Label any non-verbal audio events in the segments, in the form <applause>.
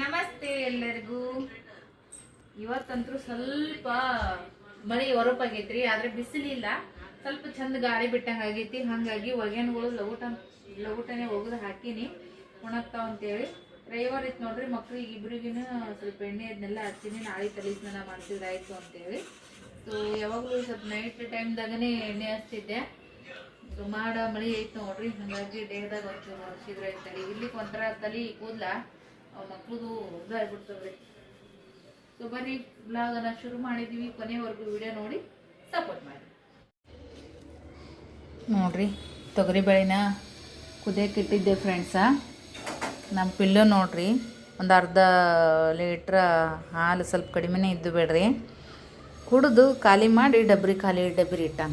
ನಮಸ್ತೆ ಎಲ್ಲರಿಗೂ. ಇವತ್ತಂತೂ ಸ್ವಲ್ಪ ಮಳಿ ಹೊರಪಾಗೈತ್ರಿ, ಆದ್ರೆ ಬಿಸಿಲಿಲ್ಲ ಸ್ವಲ್ಪ ಚಂದ ಗಾಳಿ ಬಿಟ್ಟಂಗ ಆಗೈತಿ. ಹಂಗಾಗಿ ಒಗೆನ್ಗಳು ಲಗೂಟ ಲಗೂಟನೆ ಒಗದು ಹಾಕಿನಿ, ಒಣಗ್ತಾವ ಅಂತೇಳಿ. ರವಿವಾರ ಇತ್ತು ನೋಡ್ರಿ ಮಕ್ಳಿಗೆ ಇಬ್ರಿಗಿನ ಸ್ವಲ್ಪ ಎಣ್ಣೆ ಅದನ್ನೆಲ್ಲ ಹಚ್ಚಿನಿ. ನಾಳೆ ತಲೆ ಸ್ನಾನ ಆಯ್ತು ಅಂತೇಳಿ. ಸೊ ಯಾವಾಗಲೂ ಸ್ವಲ್ಪ ನೈಟ್ ಟೈಮ್ದಾಗನೇ ಎಣ್ಣೆ ಹಚ್ತಿದ್ದೆ. ಮಾಡ ಮಳಿ ಐತ್ ನೋಡ್ರಿ. ಹಂಗಾಗಿ ದೇಹದಾಗ ಒಂಚೂರು ಹಸಿದ್ರ ಇಲ್ಲಿ ಇರ್ಲಿಕ್ಕೆ ಒಂಥರ ತಲಿ ಕೂದ್ಲ ಅವ್ ಮಕ್ಳದು ಸೊ ಬನ್ನಿ ಬ್ಲಾಗ್ ಅನ್ನ ಶುರು ಮಾಡಿದೀವಿ. ಕೊನೆವರೆಗೂ ವಿಡಿಯೋ ನೋಡಿ ಸಪೋರ್ಟ್ ಮಾಡಿ. ನೋಡ್ರಿ, ತೊಗರಿ ಬೇಳೆನ ಕುದಿಯಕ್ಕೆ ಇಟ್ಟಿದ್ದೆ ಫ್ರೆಂಡ್ಸ ನಮ್ಮ ಪಿಲ್ಲು ನೋಡ್ರಿ, ಒಂದು ಅರ್ಧ ಲೀಟ್ರ್ ಹಾಲು ಸ್ವಲ್ಪ ಕಡಿಮೆನೇ ಇದ್ದು ಬೇಡ್ರಿ. ಕುಡಿದು ಖಾಲಿ ಮಾಡಿ ಡಬ್ರಿ ಖಾಲಿ, ಡಬ್ರಿ ಇಟ್ಟಾನ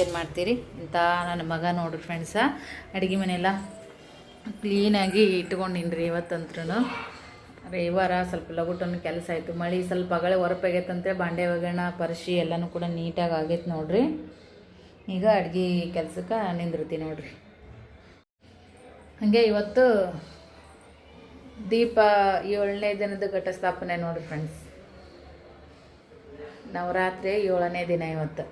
ಏನು ಮಾಡ್ತೀರಿ? ಇಂಥ ನನ್ನ ಮಗ ನೋಡ್ರಿ ಫ್ರೆಂಡ್ಸ ಅಡುಗೆ ಮನೆಯೆಲ್ಲ ಕ್ಲೀನಾಗಿ ಇಟ್ಕೊಂಡಿನ್ರಿ ಇವತ್ತಂತ್ರೂ ರವಿವಾರ ಸ್ವಲ್ಪ ಲಗುಟನ್ನು ಕೆಲಸ ಆಯಿತು. ಮಳೆ ಸ್ವಲ್ಪ ಅಗಳೇ ಹೊರಪಾಗೈತಂತೆ ಬಾಂಡೆ ಒಗ್ಗರಣ, ಪರಿಶಿ ಎಲ್ಲನೂ ಕೂಡ ನೀಟಾಗಿ ಆಗೈತೆ ನೋಡ್ರಿ. ಈಗ ಅಡುಗೆ ಕೆಲಸಕ್ಕೆ ನಿಂದಿರ್ತೀನಿ ನೋಡ್ರಿ. ಹಾಗೆ ಇವತ್ತು ದೀಪ ಏಳನೇ ದಿನದ ಘಟಸ್ಥಾಪನೆ ನೋಡ್ರಿ ಫ್ರೆಂಡ್ಸ್ ನವರಾತ್ರಿ ಏಳನೇ ದಿನ ಇವತ್ತು.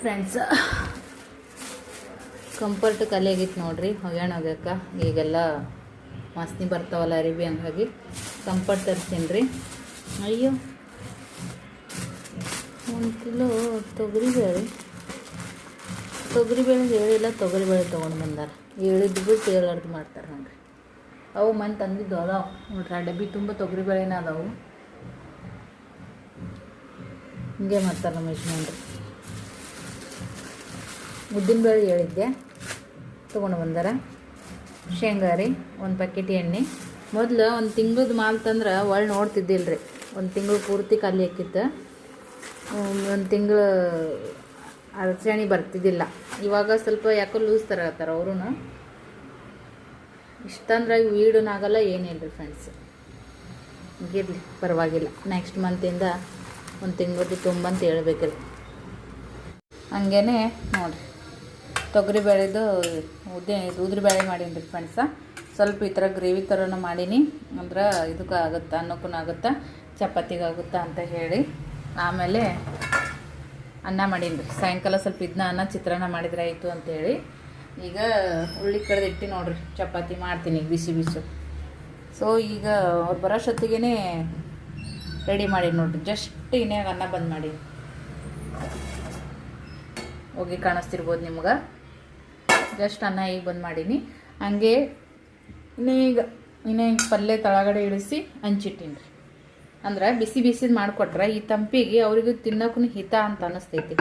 ಫ್ರೆಂಡ್ಸ್ ಕಂಫರ್ಟ್ ಖಾಲಿ ಆಗಿತ್ತು ನೋಡ್ರಿ ಹೊಗ್ಯಾಣ ಹೋಗ್ಯಾಕ ಈಗೆಲ್ಲ ವಾಸನೆ ಬರ್ತಾವಲ್ಲ ಅರಿವಿ ಹಂಗಾಗಿ ಕಂಫರ್ಟ್ ತರ್ತೀನಿ ರೀ ಅಯ್ಯೋ. ಒಂದು ಕಿಲೋ ತೊಗರಿಬೇಳೆ ತೊಗರಿಬೇಳೆ ಹೇಳಿಲ್ಲ ತೊಗರಿಬೇಳೆ ತೊಗೊಂಡು ಬಂದಾರ. ಹೇಳಿದ್ದು ಬಿಟ್ಟು ಹೇಳಾರ್ದು ಮಾಡ್ತಾರೆ ನೋಡ್ರಿ ಅವು ಮನೆ ತಂದಿದ್ದು ಅದಾವ. ನೋಡ್ರಿ, ಆ ಡಬ್ಬಿ ತುಂಬ ತೊಗರಿಬೇಳೆನ ಅದಾವು. ಹಿಂಗೆ ಮಾಡ್ತಾರೆ ನಮ್ಮ ಯಜಮಾನ್ರಿ. ಉದ್ದಿನ ಬೇಳೆ ಹೇಳಿದ್ದೆ. ತೊಗೊಂಡು ಬಂದಾರ. ಶೇಂಗಾ ರೀ, ಒಂದು ಪ್ಯಾಕೆಟ್ ಎಣ್ಣೆ. ಮೊದಲು ಒಂದು ತಿಂಗ್ಳದ್ದು ಮಾಲ್ ತಂದ್ರೆ ಒಳ್ಳೆ ನೋಡ್ತಿದ್ದಿಲ್ಲ ರೀ ಒಂದು ತಿಂಗಳು ಪೂರ್ತಿ ಖಾಲಿ ಹಾಕಿತ್ತು ಒಂದು ತಿಂಗಳು ಅಳಚಣೆ ಬರ್ತಿದ್ದಿಲ್ಲ. ಇವಾಗ ಸ್ವಲ್ಪ ಯಾಕೋ ಲೂಸ್ ತರತ್ತಾರ ಅವರು ಇಷ್ಟಂದ್ರೆ ವೀಡನಾಗಲ್ಲ ಏನಿಲ್ಲ ರೀ ಫ್ರೆಂಡ್ಸ್ ಇರಲಿ ಪರವಾಗಿಲ್ಲ. ನೆಕ್ಸ್ಟ್ ಮಂತಿಂದ ಒಂದು ತಿಂಗಳದ್ದು ತುಂಬ ಅಂತ ಹೇಳ್ಬೇಕ್ರಿ. ಹಂಗೇ ನೋಡಿರಿ. ತೊಗರಿ ಬೇಳೆದು ಉದ್ದೇ, ಉದ್ರಿ ಬೇಳೆ ಮಾಡೀನಿ ರೀ ಫ್ರೆಂಡ್ಸ ಸ್ವಲ್ಪ ಈ ಥರ ಗ್ರೇವಿ ಥರನೂ ಮಾಡೀನಿ. ಅಂದ್ರೆ ಇದಕ್ಕೆ ಆಗುತ್ತೆ ಅನ್ನಕ್ಕೂ ಆಗುತ್ತಾ, ಚಪಾತಿಗೆ ಅಂತ ಹೇಳಿ. ಆಮೇಲೆ ಅನ್ನ ಮಾಡೀನಿ ರೀ ಸಾಯಂಕಾಲ ಸ್ವಲ್ಪ ಇದನ್ನ ಅನ್ನ ಚಿತ್ರಾನ್ನ ಮಾಡಿದ್ರೆ ಆಯಿತು ಅಂಥೇಳಿ ಈಗ ಉಳ್ಳಿ ಕಡ್ದು ಇಟ್ಟು ನೋಡ್ರಿ, ಚಪಾತಿ ಮಾಡ್ತೀನಿ ಬಿಸಿ ಬಿಸಿ. ಸೊ ಈಗ ಅವ್ರು ಬರೋಷ್ಟೊತ್ತಿಗೆ ರೆಡಿ ಮಾಡಿ ನೋಡ್ರಿ. ಜಸ್ಟ್ ಇನ್ನೇ ಅನ್ನ ಬಂದ್ ಮಾಡಿ ಹೋಗಿ ಕಾಣಿಸ್ತಿರ್ಬೋದು ನಿಮ್ಗೆ. ಜಸ್ಟ್ ಅನ್ನ ಈಗ ಬಂದು ಮಾಡೀನಿ. ಹಂಗೆ ಈಗ, ಇನ್ನೇ ಪಲ್ಯ ತಳಗಡೆ ಇಳಿಸಿ ಹಂಚಿಟ್ಟೀನಿ ರೀ. ಅಂದ್ರೆ ಬಿಸಿ ಬಿಸಿದು ಮಾಡಿಕೊಟ್ರೆ ಈ ತಂಪಿಗೆ ಅವ್ರಿಗೂ ತಿನ್ನೋಕ್ಕೂ ಹಿತ ಅಂತ ಅನಿಸ್ತೈತಿ.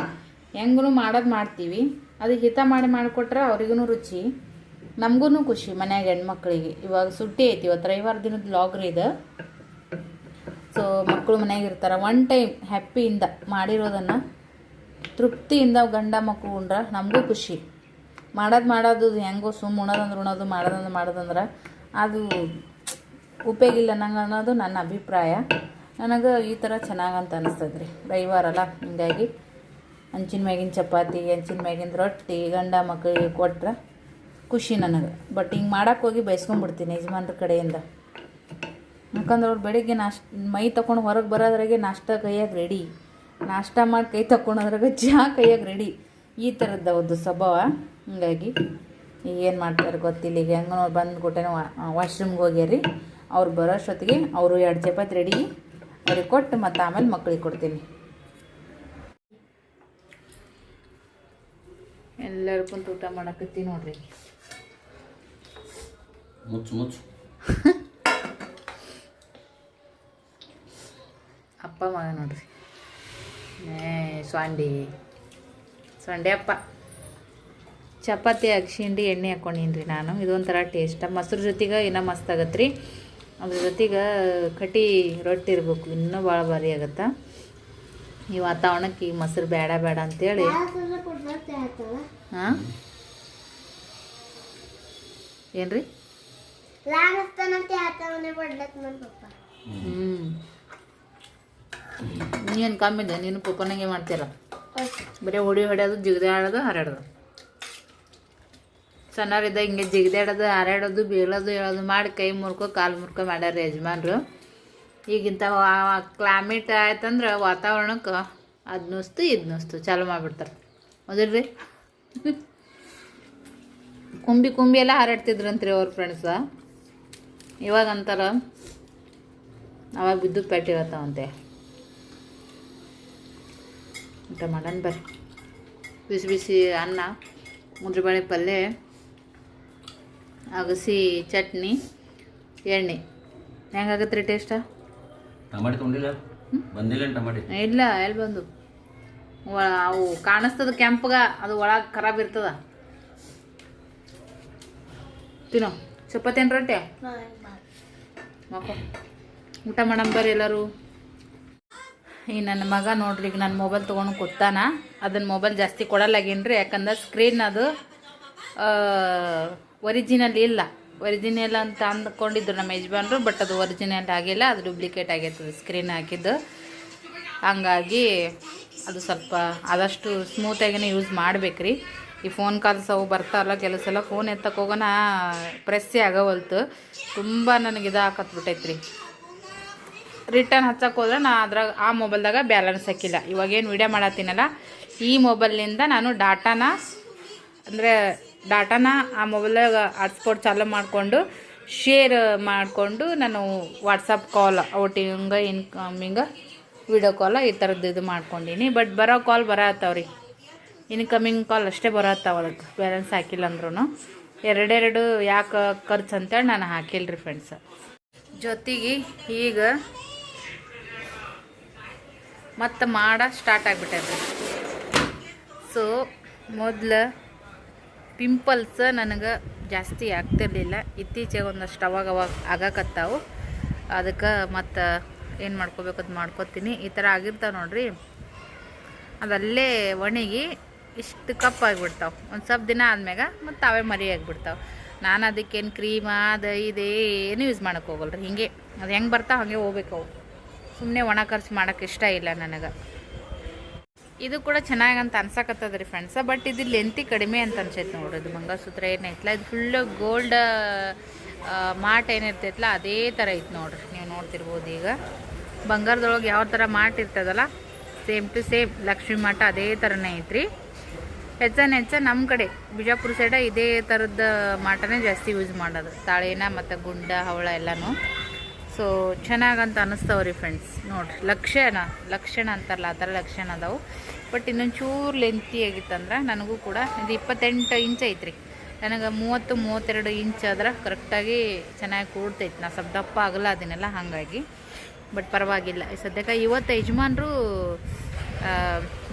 ಹೆಂಗೂ ಮಾಡೋದು ಮಾಡ್ತೀವಿ. ಅದು ಹಿತ ಮಾಡಿ ಮಾಡಿಕೊಟ್ರೆ ಅವ್ರಿಗೂ ರುಚಿ ನಮಗೂ ಖುಷಿ ಮನ್ಯಾಗ ಹೆಣ್ಮಕ್ಳಿಗೆ. ಇವಾಗ ಸುಟ್ಟಿ ಐತಿ ಇವತ್ತು ರವಿವಾರ ದಿನದ ಲಾಗ್ರಿ ಇದು. ಸೊ ಮಕ್ಕಳು ಮನ್ಯಾಗ ಇರ್ತಾರೆ. ಒನ್ ಟೈಮ್ ಹ್ಯಾಪಿಯಿಂದ ಮಾಡಿರೋದನ್ನು ತೃಪ್ತಿಯಿಂದ ಗಂಡ ಮಕ್ಕಳು ಉಂಡ್ರೆ ನಮಗೂ ಖುಷಿ. ಮಾಡೋದು ಮಾಡೋದು ಹೆಂಗೋ ಸುಮ್ಮ ಉಣೋದಂದ್ರೆ ಉಣೋದು, ಮಾಡೋದಂದ್ರೆ ಮಾಡೋದಂದ್ರೆ ಅದು ಉಪಯೋಗಿಲ್ಲ ನಂಗೆ ಅನ್ನೋದು ನನ್ನ ಅಭಿಪ್ರಾಯ. ನನಗೆ ಈ ಥರ ಚೆನ್ನಾಗಂತ ಅನಿಸ್ತದೆ ರೀ ರವಿವಾರ ಅಲ್ಲ, ಹಿಂಗಾಗಿ ಹಂಚಿನ ಮ್ಯಾಗಿನ ಚಪಾತಿ, ಹಂಚಿನ ಮ್ಯಾಗಿನ ರೊಟ್ಟಿ, ಗಂಡ ಮಕ್ಕಳಿಗೆ ಕೊಟ್ರೆ ಖುಷಿ ನನಗೆ. ಬಟ್ ಹಿಂಗೆ ಮಾಡಕ್ಕೆ ಹೋಗಿ ಬಯಸ್ಕೊಂಡ್ಬಿಡ್ತೀನಿ ಯಜಮಾನ್ರ ಕಡೆಯಿಂದ. ಯಾಕಂದ್ರೆ ಅವ್ರು ಬೆಳಿಗ್ಗೆ ನಾಷ್ಟ ಮೈ ತೊಗೊಂಡು ಹೊರಗೆ ಬರೋದ್ರಾಗೆ ನಾಷ್ಟ ಕೈಯಾಗ ರೆಡಿ ನಾಷ್ಟ ಮಾಡಿ ಕೈ ತಗೊಂಡೋದ್ರಾಗ ಜಾ ಕೈಯಾಗ ರೆಡಿ ಈ ಥರದ್ದು ಅವ್ರದ್ದು ಸ್ವಭಾವ. ಹಂಗಾಗಿ ಏನು ಮಾಡ್ತಾರೆ ಗೊತ್ತಿಲ್ಲ. ಈಗ ಹೆಂಗೆ ನೋಡಿ ಬಂದು ಕೊಟ್ಟೆ ವಾಶ್ರೂಮ್ಗೆ ಹೋಗ್ಯಾರಿ ಅವ್ರು ಬರೋಷ್ಟೊತ್ತಿಗೆ ಅವರು ಎರಡು ಚಪಾತಿ ರೆಡಿ ಅವ್ರಿಗೆ ಕೊಟ್ಟು ಮತ್ತು ಆಮೇಲೆ ಮಕ್ಕಳಿಗೆ ಕೊಡ್ತೀನಿ. ಎಲ್ಲರೂ ಕುಂತು ಊಟ ಮಾಡಕತ್ತಿ ನೋಡ್ರಿ. ಮುಚ್ಚು ಮುಚ್ಚು. <laughs> ಅಪ್ಪ ಮಗ ನೋಡ್ರಿ. ಏ ಸ್ವಾಂಡಿ. ಸೊಂಡೆ ಅಪ್ಪ. ಚಪಾತಿ ಅಗ್ಸಿಂಡಿ ಎಣ್ಣೆ ಹಾಕ್ಕೊಂಡೀನಿ ರೀ ನಾನು. ಇದೊಂಥರ ಟೇಸ್ಟ್ ಮೊಸರು ಜೊತೆಗೆ ಇನ್ನೂ ಮಸ್ತ್ ಆಗತ್ತೆ ರೀ ಅದ್ರ ಜೊತೆಗೆ ಕಟಿ ರೊಟ್ಟಿ ಇರ್ಬೇಕು. ಇನ್ನೂ ಭಾಳ ಭಾರಿ ಆಗತ್ತೆ. ಈ ವಾತಾವರಣಕ್ಕೆ ಈ ಮೊಸರು ಬೇಡ ಬೇಡ ಅಂತೇಳಿ. ಹಾಂ? ಏನು ರೀ ಹ್ಞೂ ನೀನು ಕಮ್ಮಿದೆ ನೀನು ಪಪ್ಪನಂಗೆ ಮಾಡ್ತೀರ ಬರೀ ಹೊಡಿ ಹೊಡೆಯೋದು ಜಿಗದೆ ಆಡೋದು ಹರಡೋದು ಸಣ್ಣವ್ರಿದ್ದ ಹಿಂಗೆ ಜಿಗಿದಾಡೋದು ಹಾರಾಡೋದು ಬೀಳೋದು, ಹೇಳೋದು ಮಾಡಿ ಕೈ ಮುರ್ಕೊ, ಕಾಲು ಮುರ್ಕೊ ಮಾಡ್ಯಾರ ಯಜಮಾನ್ರು. ಈಗಿಂತ ಕ್ಲೈಮೇಟ್ ಆಯ್ತಂದ್ರೆ ವಾತಾವರಣಕ್ಕೆ ಅದು ನುಸ್ತು, ಇದು ನುಸ್ತು, ಚಾಲು ಮಾಡಿಬಿಡ್ತಾರೆ. ಹೌದಿಲ್ರಿ? <laughs> ಕುಂಬಿ ಕುಂಬಿ ಎಲ್ಲ ಹಾರಾಡ್ತಿದ್ರಂತ್ರಿ ಅವ್ರ ಫ್ರೆಂಡ್ಸ ಇವಾಗ ಅಂತಾರ, ಅವಾಗ ಬಿದ್ದು ಪೆಟ್ಟಿರತ್ತಾವಂತೆ ಊಟ ಮಾಡೋಣ ಬರ್ರಿ. ಬಿಸಿ ಬಿಸಿ ಅನ್ನ, ಮುದ್ರಬಾಳೆ ಪಲ್ಯ. ಅಗಸಿ ಚಟ್ನಿ ಎಣ್ಣೆ. ಹೆಂಗಾಗತ್ತೆ ರೀ ಟೇಸ್ಟ ಟಮಾಟಿ ತೊಗೊಂಡಿಲ್ಲ? ಬಂದಿಲ್ಲ ಟಮಾಟಿ? ಇಲ್ಲ ಎಲ್ಲಿ ಬಂದು? ಅವು ಕಾಣಿಸ್ತದ ಕೆಂಪಗ ಅದು ಒಳಗೆ ಖರಾಬ್ ಇರ್ತದ. ತಿನ್ನೋ. ಚಪಾತಿ ಏನು ರೊಟ್ಟೆ? ಮಕ್ಕೋ ಊಟ ಮಾಡಮ್ ಬರ್ರಿ ಎಲ್ಲರೂ. ಈ ನನ್ನ ಮಗ ನೋಡ್ರಿ ಈಗ ನನ್ನ ಮೊಬೈಲ್ ತೊಗೊಂಡು ಕೂತಾನ. ಅದನ್ನ ಮೊಬೈಲ್ ಜಾಸ್ತಿ ಕೊಡಲ್ಲಾಗೇನ್ರಿ ಯಾಕಂದ್ರೆ ಸ್ಕ್ರೀನ್ ಅದು ಒರಿಜಿನಲ್ ಇಲ್ಲ. ಒರಿಜಿನಲ್ ಅಂತ ಅಂದ್ಕೊಂಡಿದ್ರು ನಮ್ಮ ಯಜಮಾನ್ರು ಬಟ್ ಅದು ಒರಿಜಿನಲ್ ಆಗಿಲ್ಲ, ಅದು ಡೂಪ್ಲಿಕೇಟ್ ಆಗೈತದ ಸ್ಕ್ರೀನ್ ಹಾಕಿದ್ದು. ಹಂಗಾಗಿ ಅದು ಸ್ವಲ್ಪ ಆದಷ್ಟು ಸ್ಮೂತಾಗಿನೇ ಯೂಸ್ ಮಾಡಬೇಕ್ರಿ. ಈ ಫೋನ್ ಕಾಲ್ಸ್ ಅವು ಬರ್ತಾರಲ್ಲ ಕೆಲವು ಸಲ ಫೋನ್ ಎತ್ತಕ್ಕೆ ಹೋಗೋಣ ಪ್ರೆಸ್ಸೇ ಆಗವಲ್ತು ತುಂಬ ನನಗೆ ಇದು ಹಾಕತ್ಬಿಟ್ಟೈತ್ರಿ ರಿಟರ್ನ್ ಹಚ್ಚಕ್ಕೆ ಹೋದ್ರೆ ನಾ ಅದ್ರಾಗ, ಆ ಮೊಬೈಲ್ದಾಗ ಬ್ಯಾಲೆನ್ಸ್ ಹಾಕಿಲ್ಲ. ಇವಾಗೇನು ವಿಡಿಯೋ ಮಾಡತ್ತೀನಲ್ಲ, ಈ ಮೊಬೈಲ್ನಿಂದ ನಾನು ಡಾಟಾನ ಅಂದರೆ ಡಾಟಾನ ಆ ಮೊಬೈಲಾಗ ಹಾಟ್ಸ್ಪಾಟ್ ಚಾಲು ಮಾಡಿಕೊಂಡು ಶೇರ್ ಮಾಡಿಕೊಂಡು ನಾನು ವಾಟ್ಸಪ್ ಕಾಲ್, ಔಟಿಂಗ, ಇನ್ಕಮಿಂಗ, ವಿಡಿಯೋ ಕಾಲ ಈ ಥರದ್ದು ಇದು ಮಾಡ್ಕೊಂಡೀನಿ. ಬಟ್ ಬರೋ ಕಾಲ್ ಬರತ್ತವ್ರಿ ಇನ್ಕಮಿಂಗ್ ಕಾಲ್ ಅಷ್ಟೇ ಬರತ್ತಾವ ಅದಕ್ಕೆ. ಬ್ಯಾಲೆನ್ಸ್ ಹಾಕಿಲ್ಲ ಅಂದ್ರೂ ಎರಡೆರಡು ಯಾಕೆ ಖರ್ಚು ಅಂತೇಳಿ ನಾನು ಹಾಕಿಲ್ಲ ರೀ ಫ್ರೆಂಡ್ಸ್. ಜೊತೆಗೆ ಈಗ ಮತ್ತೆ ಮಾಡ ಸ್ಟಾರ್ಟ್ ಆಗಿಬಿಟ್ಟೆ ಸೊ ಮೊದಲು ಪಿಂಪಲ್ಸ್ ನನಗೆ ಜಾಸ್ತಿ ಆಗ್ತಿರ್ಲಿಲ್ಲ. ಇತ್ತೀಚೆಗೆ ಒಂದಷ್ಟು ಅವಾಗ ಅವಾಗ ಆಗಕತ್ತಾವು. ಅದಕ್ಕೆ ಮತ್ತು ಏನು ಮಾಡ್ಕೋಬೇಕು ಅದು ಮಾಡ್ಕೋತೀನಿ. ಈ ಥರ ಆಗಿರ್ತಾವೆ ನೋಡ್ರಿ. ಅದಲ್ಲೇ ಒಣಗಿ ಇಷ್ಟು ಕಪ್ ಆಗಿಬಿಡ್ತಾವೆ. ಒಂದು ಸ್ವಲ್ಪ ದಿನ ಆದ್ಮ್ಯಾಗ ಮತ್ತು ಅವೇ ಮರಿ ಆಗಿಬಿಡ್ತಾವೆ. ನಾನು ಅದಕ್ಕೇನು ಕ್ರೀಮ ಅದು ಇದೇನು ಯೂಸ್ ಮಾಡೋಕೆ ಹೋಗಲ್ರಿ. ಹಿಂಗೆ. ಅದು ಹೆಂಗೆ ಬರ್ತಾವೆ ಹಾಗೆ ಹೋಗ್ಬೇಕು ಅವು. ಸುಮ್ಮನೆ ಒಣ ಖರ್ಚು ಮಾಡೋಕೆ ಇಷ್ಟ ಇಲ್ಲ ನನಗೆ. ಇದು ಕೂಡ ಚೆನ್ನಾಗಿ ಅಂತ ಅನ್ಸಕತ್ತದ ರೀ ಫ್ರೆಂಡ್ಸ ಬಟ್ ಇದು ಲೆಂತಿ ಕಡಿಮೆ ಅಂತ ಅನ್ಸೈತೆ ನೋಡ್ರಿ. ಇದು ಮಂಗಲಸೂತ್ರ ಏನೈತಲ್ಲ ಇದು ಫುಲ್ಲು ಗೋಲ್ಡ್ ಮಾಟ್ ಏನಿರ್ತೈತಲ್ಲ ಅದೇ ಥರ ಐತೆ ನೋಡ್ರಿ. ನೀವು ನೋಡ್ತಿರ್ಬೋದು ಈಗ. ಬಂಗಾರದೊಳಗೆ ಯಾವ ಥರ ಮಾಟ್ ಇರ್ತದಲ್ಲ? ಸೇಮ್ ಟು ಸೇಮ್ ಲಕ್ಷ್ಮಿ ಮಾಟ ಅದೇ ಥರನೇ ಐತ್ರಿ. ಹೆಚ್ಚನ್ ಹೆಚ್ಚ ನಮ್ಮ ಕಡೆ ಬಿಜಾಪುರ ಸೈಡ ಇದೇ ಥರದ ಮಾಟನೇ ಜಾಸ್ತಿ ಯೂಸ್ ಮಾಡೋದು. ತಾಳೇನ ಮತ್ತು ಗುಂಡ, ಹವಳ ಎಲ್ಲನೂ. ಸೊ ಚೆನ್ನಾಗಂತ ಅನ್ನಿಸ್ತಾವ್ರಿ ಫ್ರೆಂಡ್ಸ್ ನೋಡ್ರಿ, ಲಕ್ಷಣ ಲಕ್ಷಣ ಅಂತಾರಲ್ಲ, ಆ ಥರ ಲಕ್ಷಣ ಅದಾವು. ಬಟ್ ಇನ್ನೊಂದು ಚೂರು ಲೆಂತಿ ಆಗಿತ್ತಂದ್ರೆ ನನಗೂ ಕೂಡ ಇದು ಇಪ್ಪತ್ತೆಂಟು ಇಂಚ್ ಐತ್ರಿ. ನನಗೆ ಮೂವತ್ತು, ಮೂವತ್ತೆರಡು ಇಂಚ್ ಆದ್ರೆ ಕರೆಕ್ಟಾಗಿ ಚೆನ್ನಾಗಿ ಕೂಡ್ತೈತಿ. ನಾ ಸ್ವಲ್ಪ ದಪ್ಪ ಆಗಲ್ಲ ಅದನ್ನೆಲ್ಲ ಹಾಗಾಗಿ. ಬಟ್ ಪರವಾಗಿಲ್ಲ. ಸದ್ಯಕ್ಕೆ ಇವತ್ತು ಯಜಮಾನರು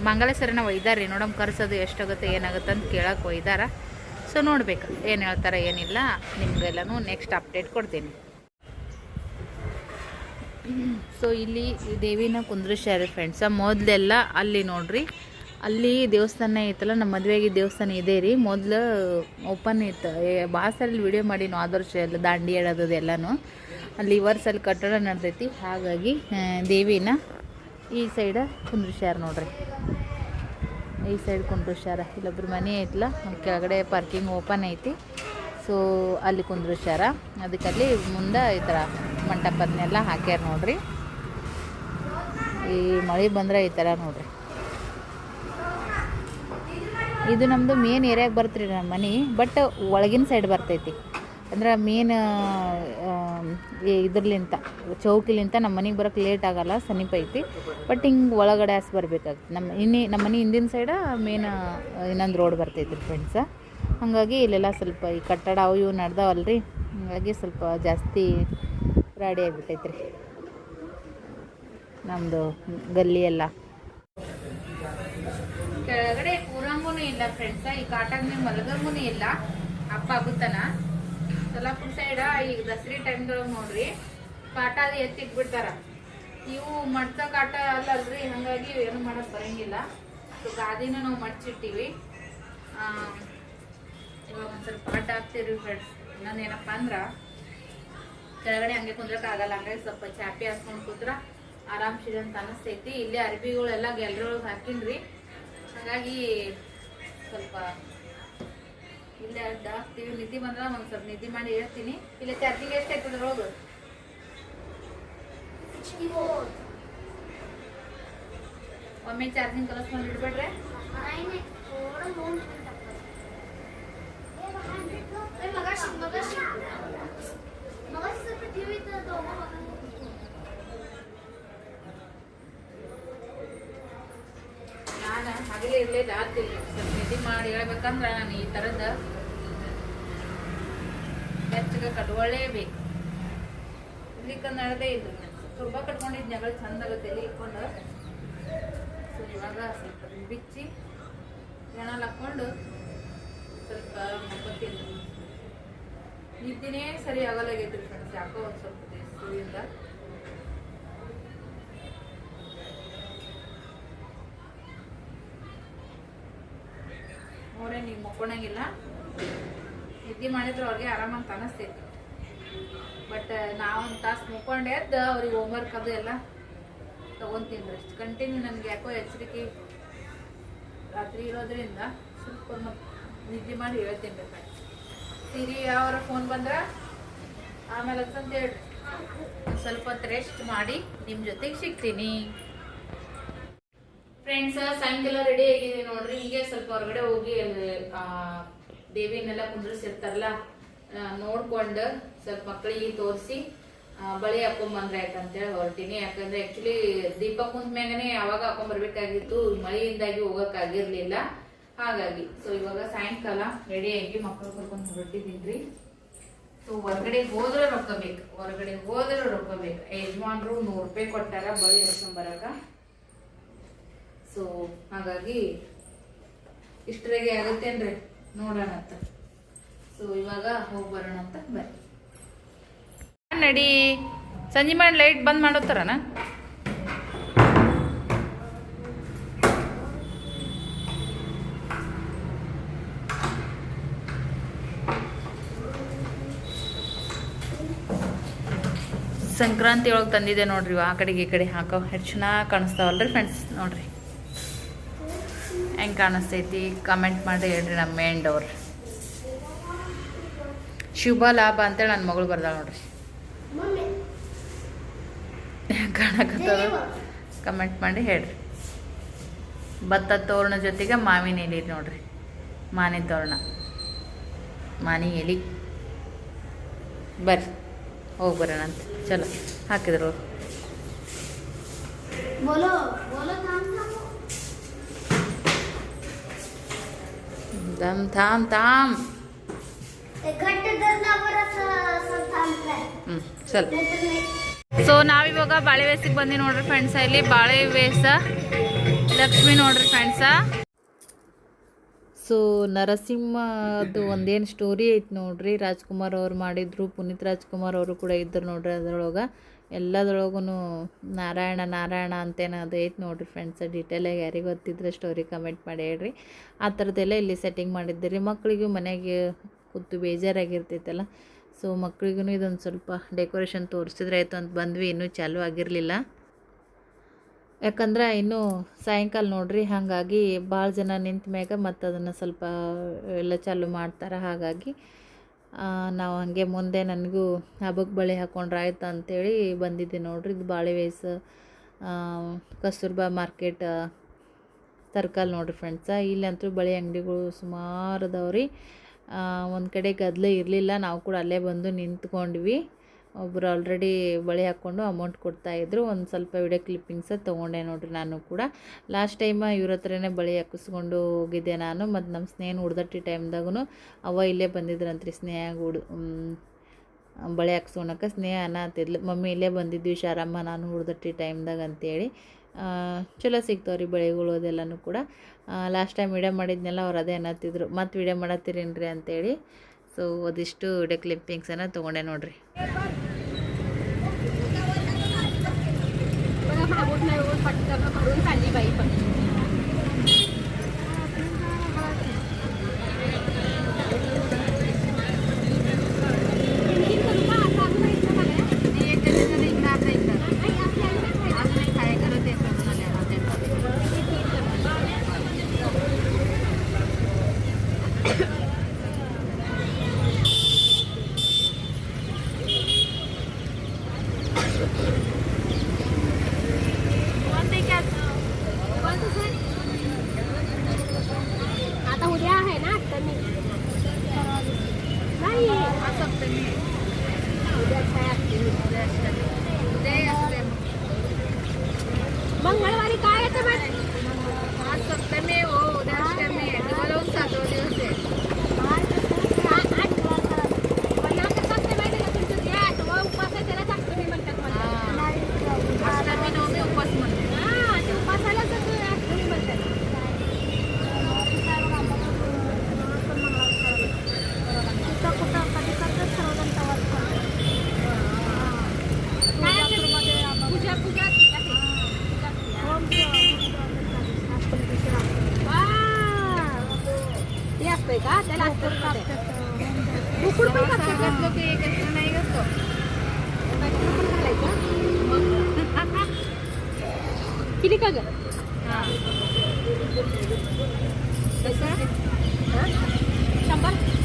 ಮಂಗಲೇಶ್ವರನ ಒಯ್ದಾರ ರೀ ನೋಡಮ್ ಕರ್ಸೋದು ಎಷ್ಟಾಗುತ್ತೆ ಏನಾಗುತ್ತೆ ಅಂತ ಕೇಳಕ್ಕೆ ಒಯ್ದಾರ. ಸೊ ನೋಡ್ಬೇಕು. ಏನು ಹೇಳ್ತಾರೆ, ಏನಿಲ್ಲ. ನಿಮಗೆಲ್ಲನೂ ನೆಕ್ಸ್ಟ್ ಅಪ್ಡೇಟ್ ಕೊಡ್ತೀನಿ. ಸೊ ಇಲ್ಲಿ ದೇವಿನ ಕುಂದ್ರಿಸ್ಯಾರ ಫ್ರೆಂಡ್ಸ ಮೊದಲೆಲ್ಲ ಅಲ್ಲಿ ನೋಡ್ರಿ. ಅಲ್ಲಿ ದೇವಸ್ಥಾನ ಐತಲ್ಲ, ನಮ್ಮ ಮದುವೆಗೆ ದೇವಸ್ಥಾನ ಇದೆ ರೀ. ಮೊದಲು ಓಪನ್ ಇತ್ತು. ಸಲ ವಿಡಿಯೋ ಮಾಡಿ ನಾವು ಆದರ್ಶ ಎಲ್ಲ, ದಾಂಡಿ ಹೇಳೋದು ಎಲ್ಲನೂ. ಅಲ್ಲಿ ವರ್ಸಲ್ಲಿ ಕಟ್ಟಡ ನಡ್ದೈತಿ. ಹಾಗಾಗಿ ದೇವಿನ ಈ ಸೈಡ ಕುಂದ್ರಿಸ್ಯಾರ ನೋಡ್ರಿ. ಈ ಸೈಡ್ ಕುಂದ್ರಿಸ್ಯಾರ ಇಲ್ಲೊಬ್ರು ಮನೆ ಐತಲ್ಲ ಕೆಳಗಡೆ ಪಾರ್ಕಿಂಗ್ ಓಪನ್ ಐತಿ. ಸೊ ಅಲ್ಲಿ ಕುಂದ್ರಿಸ್ಯಾರ ಅದಕ್ಕೆ ಅಲ್ಲಿ ಮುಂದೆ ಈ ಥರ ಮಂಟಪದನ್ನೆಲ್ಲ ಹಾಕ್ಯಾರ ನೋಡ್ರಿ. ಈ ಮಳೆ ಬಂದರೆ ಈ ಥರ ನೋಡ್ರಿ. ಇದು ನಮ್ಮದು ಮೇನ್ ಏರಿಯಾಗೆ ಬರ್ತೀರಿ ನಮ್ಮ ಮನೆ ಬಟ್ ಒಳಗಿನ ಸೈಡ್ ಬರ್ತೈತಿ. ಅಂದ್ರೆ ಮೇನ್ ಇದ್ರಲಿಂತ, ಚೌಕಿಲಿಂತ ನಮ್ಮ ಮನೆಗೆ ಬರೋಕ್ಕೆ ಲೇಟ್ ಆಗಲ್ಲ, ಸಮೀಪ ಐತಿ. ಬಟ್ ಹಿಂಗೆ ಒಳಗಡೆ ಆಸೆ ಬರಬೇಕಾಗ್ತದೆ ನಮ್ಮ ಇನ್ನಿ ನಮ್ಮ ಮನೆ ಹಿಂದಿನ ಸೈಡ ಮೇನ್ ಇನ್ನೊಂದು ರೋಡ್ ಬರ್ತೈತಿ ಫ್ರೆಂಡ್ಸ ಹಾಗಾಗಿ ಇಲ್ಲೆಲ್ಲ ಸ್ವಲ್ಪ ಈ ಕಟ್ಟಡ ಅವು ಇವು ನಡ್ದಾವಲ್ರಿ. ಹಾಗಾಗಿ ಸ್ವಲ್ಪ ಜಾಸ್ತಿ ರಾಡಿ ಆಗಿಬಿಟ್ಟೈತ್ರಿ. ನಮ್ಮದು ಗಲ್ಲಿ ಎಲ್ಲ. ಕೆಳಗಡೆ ಕೂರಂಗೂ ಇಲ್ಲ ಫ್ರೆಂಡ್ಸ ಈ ಕಾಟಾಗ ನೀವು ಮಲಗಂಗೂ ಇಲ್ಲ. ಅಪ್ಪ ಆಗುತ್ತಾನ. ಸೊಲ್ಲಾಪುರ ಸೈಡ ಈಗ ದಸರಿ ಟೈಮ್ದೊಳಗೆ ನೋಡ್ರಿ. ಕಾಟ ಅದು ಎತ್ತಿಕ್ ಬಿಡ್ತಾರ ಇವು ಮಡ್ತ ಕಾಟ ಅಲ್ಲಲ್ರಿ, ಹಾಗಾಗಿ ಏನು ಮಾಡಕ್ ಬರಂಗಿಲ್ಲ. ಸೊ ಗಾದಿನ ನಾವು ಮಡ್ಚಿಟ್ಟಿವಿ. ಇವಾಗ ಸ್ವಲ್ಪ ಅಡ್ಡ ಆಗ್ತಿರಿ ಫ್ರೆಂಡ್ಸ್ ನಾನು ಏನಪ್ಪ ಅಂದ್ರೆ, ಕೆಳಗಡೆ ಹಂಗೆ ಕುಂದ್ರಕ್ ಆಗಲ್ಲ. ಹಂಗಾಗಿ ಸ್ವಲ್ಪ ಚಾಪಿ ಹಾಸ್ಕೊಂಡು ಕೂತ್ರ ಆರಾಮ್ ಅಂತ ಅನಿಸ್ತೈತಿ. ಇಲ್ಲೇ ಅರ್ಬಿಗಳೆಲ್ಲ ಗ್ಯಾಲ್ರಿ ಒಳಗೆ ಹಾಕಿನ್ರಿ. ಹಾಗಾಗಿ ಸ್ವಲ್ಪ ಇಲ್ಲೇ ಅಡ್ಡ ಹಾಕ್ತೀವಿ ನಿದ್ದೆ ಬಂದ್ರೆ ಒಂದು ಸ್ವಲ್ಪ ನಿದ್ದೆ ಮಾಡಿ ಹೇಳ್ತೀನಿ. ಇಲ್ಲ ಚಾರ್ಜಿಂಗ್ ಎಷ್ಟು ಆಗ್ತದೆ ಹೋಗು ಒಮ್ಮೆ ಚಾರ್ಜಿಂಗ್ ಕಲಿಸ್ಕೊಂಡು ಇಡ್ಬೇಡ್ರೆ? ನಾನು ಹಗಲೇ ಇರಲೇ ರಾತ್ರಿ ಸ್ವಲ್ಪ ನಿದ್ದೆ ಮಾಡಿ ಹೇಳ್ಬೇಕಂದ್ರೆ ನಾನು ಈ ಥರದ ಬೆಚ್ಚಗೆ ಕಟ್ಕೊಳ್ಳೇಬೇಕು. ಇರ್ಲಿಕ್ಕೆ ನಡೆದೇ ಇಲ್ಲ. ತುಂಬ ಕಟ್ಕೊಂಡಿದ್ದು ಜಗಳ ಎಲ್ಲಿ ಇಟ್ಕೊಂಡು ಸೊ, ಇವಾಗ ಸ್ವಲ್ಪ ಬಿಚ್ಚಿ ಎಣ್ಣಲ್ಲಿ ಹಾಕ್ಕೊಂಡು ಸ್ವಲ್ಪ ಮಕ್ಕೋತೀನಿ ನಿದ್ದೆನೇ ಸರಿ ಆಗಲಾಗೈತ್ರಿ ಫ್ರೆಂಡ್ಸ್ ಯಾಕೋ ಒಂದು ಸ್ವಲ್ಪ ದಿವಸದಿಂದ ಅವರೇ ನೀವು ಮಕ್ಕೊಳಂಗಿಲ್ಲ ನಿದ್ದೆ ಮಾಡಿದ್ರೆ ಅವ್ರಿಗೆ ಆರಾಮಂತ ಅನಿಸ್ತೈತಿ. ಬಟ್ ನಾವೊಂದು ತಾಸು ಮುಕ್ಕೊಂಡು ಎದ್ದು ಅವ್ರಿಗೆ ಹೋಮ್ವರ್ಕ್ ಅದು ಎಲ್ಲ ತೊಗೊತೀನಿ ಅಷ್ಟು. ಕಂಟಿನ್ಯೂ ನನಗೆ ಯಾಕೋ ಎಚ್ಚರಿಕೆ ರಾತ್ರಿ ಇರೋದ್ರಿಂದ ಸ್ವಲ್ಪ ನಿದ್ದೆ ಮಾಡಿ ಹೇಳ್ತೀನಿ ಬೇಕಾದ್ರೆ. ಸಿರಿ ಅವರ ಫೋನ್ ಬಂದ್ರ? ಆಮೇಲೆ ಅಂತಂದು ಹೇಳಿ ಸ್ವಲ್ಪ ಹೊತ್ತು ರೆಸ್ಟ್ ಮಾಡಿ ನಿಮ್ಮ ಜೊತೆಗೆ ಸಿಗ್ತೀನಿ. ಫ್ರೆಂಡ್ಸ್ ಸಾಯಂಕಾಲ ರೆಡಿ ಆಗಿದೆ ನೋಡ್ರಿ. ಹೀಗೆ ಸ್ವಲ್ಪ ಹೊರಗಡೆ ಹೋಗಿ ದೇವಿನೆಲ್ಲ ಕುಂದ್ರಿಸಿರ್ತಾರಲ್ಲ ನೋಡ್ಕೊಂಡು ಸ್ವಲ್ಪ ಮಕ್ಕಳಿಗೆ ತೋರಿಸಿ ಬಳಿ ಹಾಕೊಂಬಂದ್ರೆ ಯಾಕಂತೇಳಿ ಹೊರಟಿನಿ. ಯಾಕಂದ್ರೆ ಆಕ್ಚುಲಿ ದೀಪ ಕುಂತ ಮ್ಯಾಗನೆ ಯಾವಾಗ ಹಾಕೊಂಬರ್ಬೇಕಾಗಿತ್ತು ಮಳೆಯಿಂದಾಗಿ ಹೋಗಕ್ಕಾಗಿರ್ಲಿಲ್ಲ ಹಾಗಾಗಿ ಸೊ ಇವಾಗ ಸಾಯಂಕಾಲ ರೆಡಿ ಆಗಿ ಮಕ್ಕಳು ಕರ್ಕೊಂಡು ಹೊರಟಿದ್ದೀನಿ ಸೊ ಹೊರಗಡೆ ಹೋದ್ರೆ ರೊಕ್ಕ ಬೇಕು, ಹೊರಗಡೆ ಹೋದ್ರೆ ರೊಕ್ಕ ಬೇಕು. ಯಜಮಾನ್ರು ನೂರು ರೂಪಾಯಿ ಕೊಟ್ಟಾರ ಬಳಿ ಹರ್ಕೊಂಬರಾಗ ಸೊ ಹಾಗಾಗಿ ಇಷ್ಟರಾಗೆ ಆಗುತ್ತೇನ್ರಿ? ನೋಡೋಣ ಅಂತ. ಸೊ ಇವಾಗ ಹೋಗಿ ಬರೋಣ ಅಂತ, ಬನ್ನಿ. ನಡಿ. ಸಂಜೆ ಮಾಡಿ ಲೈಟ್ ಬಂದ್ ಮಾಡೋತಾರನ ಸಂಕ್ರಾಂತಿ ಒಳಗೆ ತಂದಿದೆ ನೋಡ್ರಿ ಆ ಕಡೆಗೆ ಈ ಕಡೆ ಹಾಕೋ. ಎಷ್ಟು ಚೆನ್ನಾಗಿ ಕಾಣಿಸ್ತಾವಲ್ರಿ ಫ್ರೆಂಡ್ಸ್ ನೋಡ್ರಿ. ಹೆಂಗೆ ಕಾಣಿಸ್ತೈತಿ? ಕಮೆಂಟ್ ಮಾಡಿ ಹೇಳ್ರಿ ನಮ್ಮ ಮೇಂಡವ್ರು ಶುಭ, ಲಾಭ ಅಂತೇಳಿ ನನ್ನ ಮಗಳು ಬರ್ದಾಳ ನೋಡ್ರಿ. ಕಾಣಕತ್ತದ ಕಮೆಂಟ್ ಮಾಡಿ ಹೇಳ್ರಿ. ಭತ್ತ ತೋರಣ ಜೊತೆಗೆ ಮಾವಿನ ಎಲೆ ನೋಡ್ರಿ. ಮಾನಿನ ತೋರಣ. ಮಾನಿ ಎಲಿ. ಬರ್ರಿ. ಹೋಗ್ಬರೋಣಂತ ಚಲೋ ಹಾಕಿದ್ರು ದಮ್ ಥಾಮ್ ಥಾಮ್ ಹ್ಞೂ ಚಲೋ ಸೊ ನಾವಿವಾಗ ಬಾಳೆ ವೇಸಿಗೆ ಬಂದಿ ನೋಡ್ರಿ ಫ್ರೆಂಡ್ಸ ಇಲ್ಲಿ ಬಾಳೆ ವೇಸ ಲಕ್ಷ್ಮಿ ನೋಡ್ರಿ ಫ್ರೆಂಡ್ಸ ಸೊ ನರಸಿಂಹದು ಒಂದೇನು ಸ್ಟೋರಿ ಐತೆ ನೋಡ್ರಿ. ರಾಜ್ಕುಮಾರ್ ಅವ್ರು ಮಾಡಿದ್ರು, ಪುನೀತ್ ರಾಜ್ಕುಮಾರ್ ಅವರು ಕೂಡ ಇದ್ದರು ನೋಡ್ರಿ ಅದರೊಳಗೆ. ಎಲ್ಲದ್ರೊಳಗೂ ನಾರಾಯಣ ನಾರಾಯಣ ಅಂತೇನೋ ಅದು ಐತೆ ನೋಡ್ರಿ ಫ್ರೆಂಡ್ಸ್ ಡೀಟೇಲಾಗಿ ಯಾರಿಗೆ ಗೊತ್ತಿದ್ರೆ ಸ್ಟೋರಿ ಕಮೆಂಟ್ ಮಾಡಿ ಹೇಳ್ರಿ. ಆ ಥರದ್ದೆಲ್ಲ ಇಲ್ಲಿ ಸೆಟ್ಟಿಂಗ್ ಮಾಡಿದ್ದೀರಿ. ಮಕ್ಕಳಿಗೂ ಮನೆಗೆ ಕೂತು ಬೇಜಾರಾಗಿರ್ತೈತಲ್ಲ. ಸೊ ಮಕ್ಕಳಿಗೂ ಇದೊಂದು ಸ್ವಲ್ಪ ಡೆಕೋರೇಷನ್ ತೋರಿಸಿದ್ರೆ ಆಯಿತು ಅಂತ ಬಂದ್ವಿ. ಇನ್ನೂ ಚಾಲೂ ಆಗಿರಲಿಲ್ಲ. ಯಾಕಂದ್ರೆ ಇನ್ನೂ ಸಾಯಂಕಾಲ ನೋಡ್ರಿ, ಹಾಗಾಗಿ ಭಾಳ ಜನ ನಿಂತ ಮ್ಯಾಗ ಮತ್ತು ಅದನ್ನು ಸ್ವಲ್ಪ ಎಲ್ಲ ಚಾಲು ಮಾಡ್ತಾರೆ. ಹಾಗಾಗಿ ನಾವು ಹಾಗೆ ಮುಂದೆ ನನಗೂ ಹಬ್ಬಕ್ಕೆ ಬಳೆ ಹಾಕೊಂಡ್ರೆ ಆಯ್ತು ಅಂಥೇಳಿ ಬಂದಿದ್ದೆ ನೋಡ್ರಿ. ಇದು ಬಾಳೆ ವೇಸ್ ಕಸ್ತೂರ್ಬಾ ಮಾರ್ಕೆಟ್ ಸರ್ಕಲ್ ನೋಡ್ರಿ ಫ್ರೆಂಡ್ಸ ಇಲ್ಲಂತೂ ಬಳೆ ಅಂಗಡಿಗಳು ಸುಮಾರು ಅದಾವ್ರಿ. ಒಂದು ಕಡೆ ಗದ್ದಲ ಇರಲಿಲ್ಲ, ನಾವು ಕೂಡ ಅಲ್ಲೇ ಬಂದು ನಿಂತ್ಕೊಂಡ್ವಿ. ಒಬ್ಬರು ಆಲ್ರೆಡಿ ಬಳೆ ಹಾಕ್ಕೊಂಡು ಅಮೌಂಟ್ ಕೊಡ್ತಾಯಿದ್ರು ಒಂದು ಸ್ವಲ್ಪ ವಿಡಿಯೋ ಕ್ಲಿಪ್ಪಿಂಗ್ಸ ತೊಗೊಂಡೆ ನೋಡ್ರಿ ನಾನು ಕೂಡ. ಲಾಸ್ಟ್ ಟೈಮ ಇವ್ರ ಹತ್ರನೇ ಬಳೆ ಹಾಕಿಸ್ಕೊಂಡು ಹೋಗಿದ್ದೆ ನಾನು. ಮತ್ತು ನಮ್ಮ ಸ್ನೇಹನ ಉಡ್ದಟ್ಟಿ ಟೈಮ್ದಾಗೂ ಅವ ಇಲ್ಲೇ ಬಂದಿದ್ರಂತ್ರಿ. ಸ್ನೇಹ ಉಡು ಬಳೆ ಹಾಕ್ಸ್ಕೊಳಕ್ಕೆ ಸ್ನೇಹ ಅನ್ನತ್ತಿದ್ಲು ಮಮ್ಮಿ ಇಲ್ಲೇ ಬಂದಿದ್ವಿ ಶಾರಮ್ಮ, ನಾನು ಹುಡ್ದಟ್ಟಿ ಟೈಮ್ದಾಗ ಅಂತೇಳಿ. ಚಲೋ ಸಿಗ್ತಾವ್ರಿ ಬಳೆಗಳು ಅದೆಲ್ಲನೂ ಕೂಡ. ಲಾಸ್ಟ್ ಟೈಮ್ ವಿಡಿಯೋ ಮಾಡಿದ್ನೆಲ್ಲ ಅವ್ರು ಅದೇ ಅನ್ನತ್ತಿದ್ರು. ಮತ್ತು ವಿಡಿಯೋ ಮಾಡತ್ತೀರೇನ್ರಿ ಅಂತೇಳಿ. ಸೊ ಅದಿಷ್ಟು ಡೆಕ್ಲಿಪ್ಪಿಂಗ್ಸನ್ನು ತೊಗೊಂಡೆ ನೋಡಿರಿ ಬಾई किती का ग? हां? शंभर?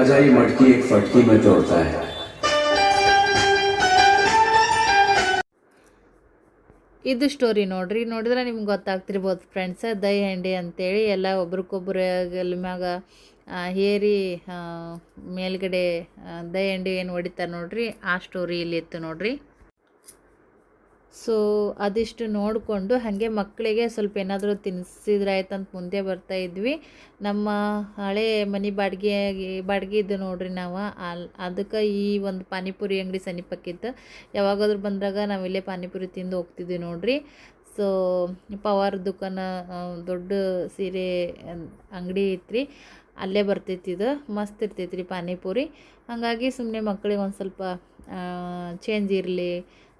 राजा ये मटकी एक फटकी में तोड़ता है ಇದು ಸ್ಟೋರಿ ನೋಡ್ರಿ ನೋಡಿದ್ರೆ ನಿಮ್ಗೆ ಗೊತ್ತಾಗ್ತಿರ್ಬೋದು ಫ್ರೆಂಡ್ಸ್ ದೈ ಹಂಡಿ ಅಂತೇಳಿ ಎಲ್ಲ ಒಬ್ರಿಗೊಬ್ರು ಎಲ್ ಮ್ಯಾಗ ಆ, ಹೇರಿ ಆ, ಮೇಲ್ಗಡೆ ಆ, ದೈ ಹಂಡಿ ಏನು ಹೊಡಿತಾರೆ ನೋಡ್ರಿ ಆ ಸ್ಟೋರಿ ಇಲ್ಲಿ ಇತ್ತು ನೋಡ್ರಿ ಸೊ ಅದಿಷ್ಟು ನೋಡಿಕೊಂಡು ಹಾಗೆ ಮಕ್ಕಳಿಗೆ ಸ್ವಲ್ಪ ಏನಾದರೂ ತಿನ್ನಿಸಿದ್ರಾಯ್ತಂತ ಮುಂದೆ ಬರ್ತಾ ಇದ್ವಿ. ನಮ್ಮ ಹಳೆ ಮನೆ ಬಾಡಿಗೆ ಬಾಡಿಗೆ ಇದ್ದು ನೋಡ್ರಿ ನಾವು. ಅಲ್ಲಿ ಅದಕ್ಕೆ ಈ ಒಂದು ಪಾನಿಪುರಿ ಅಂಗಡಿ ಸನಿಪಕ್ಕಿತ್ತು ಯಾವಾಗಾದ್ರೂ ಬಂದಾಗ ನಾವು ಇಲ್ಲೇ ಪಾನಿಪುರಿ ತಿಂದು ಹೋಗ್ತಿದ್ವಿ ನೋಡ್ರಿ. ಸೊ ಪವಾರ್ ದುಕಾನ ದೊಡ್ಡ ಸೀರೆ ಅಂಗಡಿ ಐತ್ರಿ. ಅಲ್ಲೇ ಬರ್ತೈತಿ ಇದು. ಮಸ್ತ್ ಇರ್ತೈತಿ ರೀ ಪಾನಿಪುರಿ. ಹಾಗಾಗಿ ಸುಮ್ಮನೆ ಮಕ್ಕಳಿಗೆ ಒಂದು ಸ್ವಲ್ಪ ಚೇಂಜ್ ಇರಲಿ.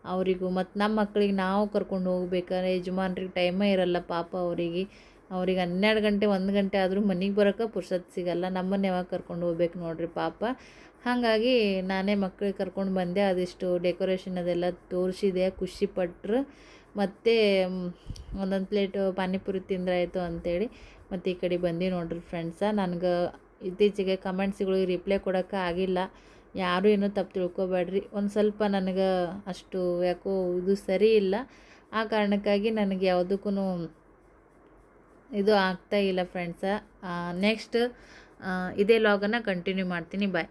ಅವರಿಗೂ ಮತ್ತು ನಮ್ಮ ಮಕ್ಕಳಿಗೆ ನಾವು ಕರ್ಕೊಂಡು ಹೋಗ್ಬೇಕಾದ್ರೆ ಯಜಮಾನ್ರಿಗೆ ಟೈಮೇ ಇರಲ್ಲ ಪಾಪ ಅವರಿಗೆ. ಅವ್ರಿಗೆ ಹನ್ನೆರಡು ಗಂಟೆ, ಒಂದು ಗಂಟೆ ಆದರೂ ಮನೆಗೆ ಬರೋಕೆ ಪುರ್ಸತ್ ಸಿಗಲ್ಲ. ನಮ್ಮನ್ನು ಯಾವಾಗ ಕರ್ಕೊಂಡು ಹೋಗ್ಬೇಕು ನೋಡ್ರಿ ಪಾಪ. ಹಾಗಾಗಿ ನಾನೇ ಮಕ್ಕಳಿಗೆ ಕರ್ಕೊಂಡು ಬಂದೆ. ಅದಿಷ್ಟು ಡೆಕೋರೇಷನ್ ಅದೆಲ್ಲ ತೋರಿಸಿದೆ. ಖುಷಿಪಟ್ರು ಮತ್ತು ಒಂದೊಂದು ಪ್ಲೇಟು ಪಾನಿಪುರಿ ತಿಂದ್ರಾಯಿತು ಅಂಥೇಳಿ ಮತ್ತು ಈ ಕಡೆ ಬಂದು ನೋಡ್ರಿ ಫ್ರೆಂಡ್ಸ ನನಗೆ ಇತ್ತೀಚೆಗೆ ಕಮೆಂಟ್ಸ್ಗಳಿಗೆ ರಿಪ್ಲೈ ಕೊಡೋಕ್ಕೆ ಆಗಿಲ್ಲ. ಯಾರೂ ಏನೂ ತಪ್ಪು ತಿಳ್ಕೊಬೇಡ್ರಿ. ಒಂದು ಸ್ವಲ್ಪ ನನಗೆ ಅಷ್ಟು ಯಾಕೋ ಇದು ಸರಿ ಇಲ್ಲ. ಆ ಕಾರಣಕ್ಕಾಗಿ ನನಗೆ ಯಾವುದಕ್ಕೂ ಇದು ಆಗ್ತಾ ಇಲ್ಲ ಫ್ರೆಂಡ್ಸ ನೆಕ್ಸ್ಟ್ ಇದೇ ಲಾಗನ್ನು ಕಂಟಿನ್ಯೂ ಮಾಡ್ತೀನಿ. ಬಾಯ್